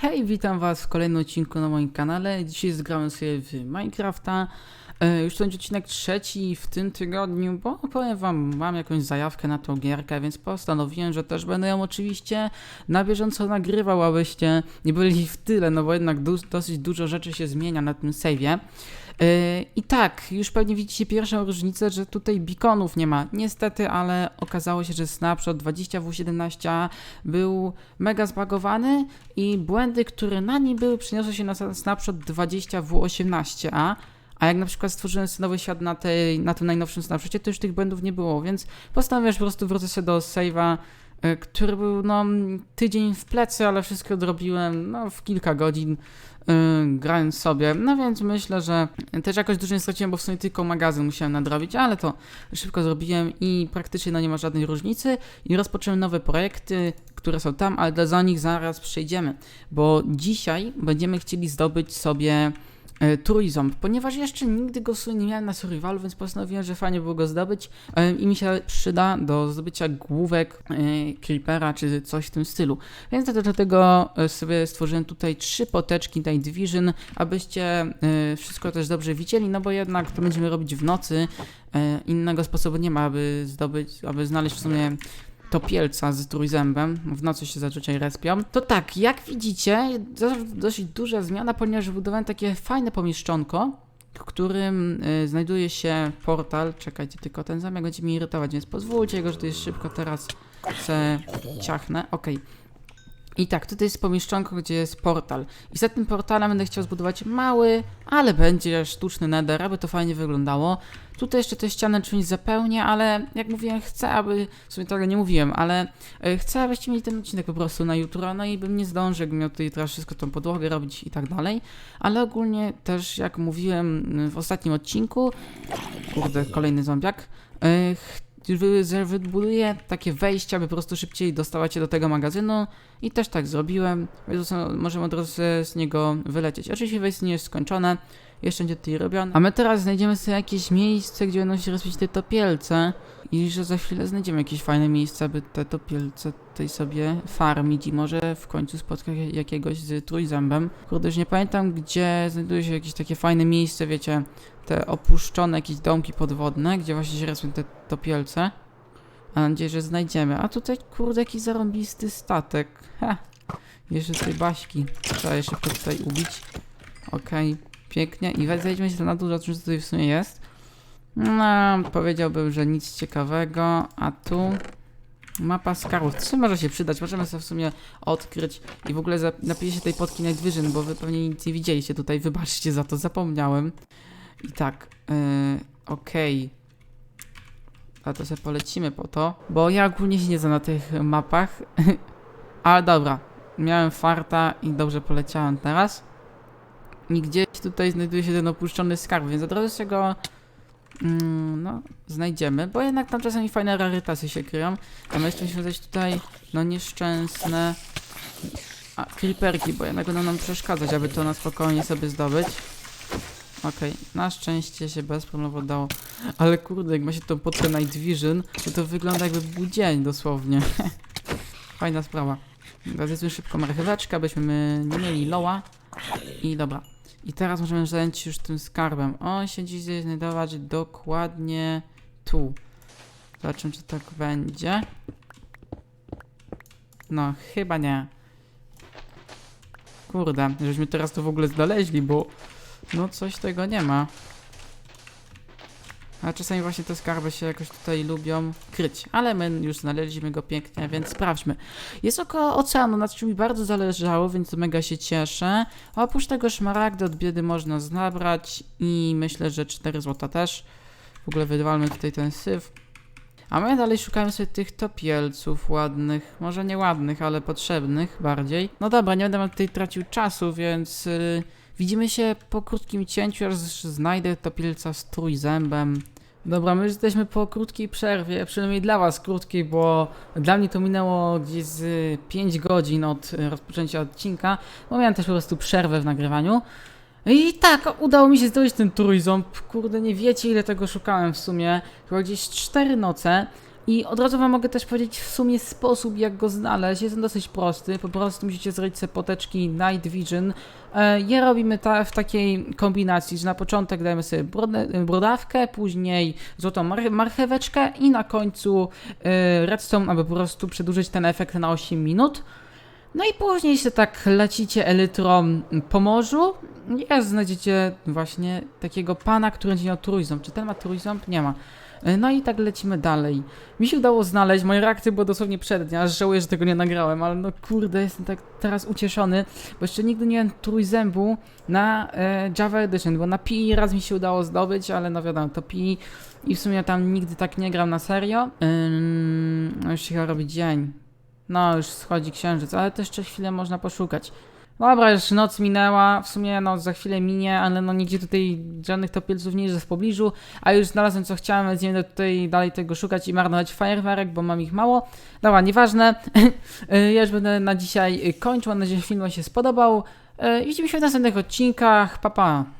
Hej, witam was w kolejnym odcinku na moim kanale. Dzisiaj zgramy sobie w Minecrafta. E, już to będzie odcinek trzeci w tym tygodniu, bo powiem wam, mam jakąś zajawkę na tą gierkę, więc postanowiłem, że też będę ją oczywiście na bieżąco nagrywał, abyście nie byli w tyle, no bo jednak dosyć dużo rzeczy się zmienia na tym save'ie. Yy, I tak, już pewnie widzicie pierwszą różnicę, że tutaj beaconów nie ma. Niestety, ale okazało się, że snapshot 20W17 był mega zbagowany i błędy, które na nim były, przeniosły się na snapshot 20W18A. A jak na przykład stworzyłem nowy świat na, tej, na tym najnowszym snapshocie, to już tych błędów nie było, więc postanowiłem, po prostu wrócę się do save'a, który był no tydzień w plecy, ale wszystko odrobiłem no, w kilka godzin yy, grając sobie. No więc myślę, że też jakoś dużo nie straciłem, bo w sumie tylko magazyn musiałem nadrobić, ale to szybko zrobiłem i praktycznie no nie ma żadnej różnicy. I rozpocząłem nowe projekty, które są tam, ale do nich zaraz przejdziemy, bo dzisiaj będziemy chcieli zdobyć sobie e, Trójząb, ponieważ jeszcze nigdy go nie miałem na survivalu, więc postanowiłem, że fajnie było go zdobyć e, i mi się przyda do zdobycia główek e, creepera czy coś w tym stylu. Więc do tego e, sobie stworzyłem tutaj trzy poteczki Night Division, abyście wszystko też dobrze widzieli, no bo jednak to będziemy robić w nocy. Innego sposobu nie ma, aby zdobyć, aby znaleźć w sumie topielca z trójzębem, w nocy się zazwyczaj respią. To tak, jak widzicie, do- dosyć duża zmiana, ponieważ wybudowałem takie fajne pomieszczonko, w którym y, znajduje się portal. Czekajcie, tylko ten zamek będzie mi irytować, więc pozwólcie go, że to jest szybko teraz se ciachnę. Okej. I tak, tutaj jest pomieszczonko, gdzie jest portal. I za tym portalem będę chciał zbudować mały, ale będzie sztuczny nether, aby to fajnie wyglądało. Tutaj jeszcze te ściany czymś zapełnię, ale jak mówiłem, chcę, aby. W sumie tego nie mówiłem, ale e, chcę, abyście mieli ten odcinek po prostu na jutro. No i bym nie zdążył, jakbym miał tutaj teraz wszystko tą podłogę robić i tak dalej. Ale ogólnie też, jak mówiłem w ostatnim odcinku, kurde, kolejny zombiak. Wybuduję takie wejścia, aby po prostu szybciej dostawać się do tego magazynu. I też tak zrobiłem, więc no, możemy od razu z niego wylecieć. Oczywiście wejście nie jest skończone, jeszcze będzie tutaj robione. A my teraz znajdziemy sobie jakieś miejsce, gdzie będą się rozbić te topielce i że za chwilę znajdziemy jakieś fajne miejsce, aby te topielce tutaj sobie farmić i może w końcu spotkać jakiegoś z trójzębem. Kurde, już nie pamiętam, gdzie znajduje się jakieś takie fajne miejsce, wiecie, te opuszczone jakieś domki podwodne, gdzie właśnie się respią te topielce. Mam nadzieję, że znajdziemy. A tutaj, kurde, jakiś zarąbisty statek. Ha! Jeszcze tej baśki. Trzeba je szybko tutaj ubić. Okej, pięknie. I zejdźmy się na dół, zobaczmy, co tutaj w sumie jest. No, powiedziałbym, że nic ciekawego. A tu... Mapa skarbów. Co może się przydać? Możemy sobie w sumie odkryć i w ogóle się tej podki Night Vision, bo wy pewnie nic nie widzieliście tutaj. Wybaczcie za to, zapomniałem. I tak, yy, okej. A to sobie polecimy po to, bo ja ogólnie się nie znam na tych mapach. Ale dobra, miałem farta i dobrze poleciałem teraz. Tutaj znajduje się ten opuszczony skarb, więc od razu się go mm, no, znajdziemy, bo jednak tam czasami fajne rarytasy się kryją. A my jeszcze musimy znaleźć tutaj, no nieszczęsne a, creeperki, bo jednak będą nam przeszkadzać, aby to na spokojnie sobie zdobyć. Okej, na szczęście się bez problemu dało. Ale kurde, jak ma się tą podkę Night Vision, to to wygląda jakby był dzień dosłownie. Fajna sprawa. Zjedzmy szybko marcheweczkę, abyśmy nie mieli loła. I dobra. I teraz możemy zająć się już tym skarbem. On się dziś znajdować dokładnie tu. Zobaczymy, czy tak będzie. No, chyba nie. Kurde, żeśmy teraz to w ogóle znaleźli, bo no coś tego nie ma. A czasami właśnie te skarby się jakoś tutaj lubią kryć. Ale my już znaleźliśmy go pięknie, więc sprawdźmy. Jest około oceanu, nad czym mi bardzo zależało, więc mega się cieszę. Oprócz tego szmaragdy od biedy można zabrać i myślę, że 4 złota też. W ogóle wydwalmy tutaj ten syf. A my dalej szukamy sobie tych topielców ładnych. Może nie ładnych, ale potrzebnych bardziej. No dobra, nie będę tutaj tracił czasu, więc... Yy, Widzimy się po krótkim cięciu, aż znajdę topielca z trójzębem. Dobra, my już jesteśmy po krótkiej przerwie, przynajmniej dla was krótkiej, bo dla mnie to minęło gdzieś z 5 godzin od e, rozpoczęcia odcinka, bo miałem też po prostu przerwę w nagrywaniu. I tak, udało mi się zdobyć ten trójząb. Kurde, nie wiecie ile tego szukałem w sumie. Chyba gdzieś 4 noce. I od razu wam mogę też powiedzieć w sumie sposób, jak go znaleźć. Jest on dosyć prosty. Po prostu musicie zrobić sobie poteczki Night Vision. E, Je robimy ta, w takiej kombinacji, że na początek dajemy sobie brodę- brodawkę, później złotą mar- marcheweczkę i na końcu e, redstone, aby po prostu przedłużyć ten efekt na 8 minut. No i później się tak lecicie elytrą po morzu i znajdziecie właśnie takiego pana, który będzie miał trójząb. Czy ten ma trójząb? Nie ma. E, No i tak lecimy dalej. Mi się udało znaleźć, moje reakcje były dosłownie przed dnia, aż żałuję, że tego nie nagrałem, ale no kurde, jestem tak teraz ucieszony, bo jeszcze nigdy nie miałem trójzębu na e, Java Edition, bo na Pi raz mi się udało zdobyć, ale no wiadomo, to Pi i w sumie tam nigdy tak nie gram na serio. Ym, no już się chyba robi dzień. No, już schodzi księżyc, ale to jeszcze chwilę można poszukać. Dobra, już noc minęła, w sumie no za chwilę minie, ale no nigdzie tutaj żadnych topielców nie jest w pobliżu, a już znalazłem co chciałem, więc nie będę tutaj dalej tego szukać i marnować fajerwerek, bo mam ich mało. Dobra, nieważne, ja już będę na dzisiaj kończył, mam nadzieję, że film Wam się spodobał. Yy, Widzimy się w następnych odcinkach, pa pa!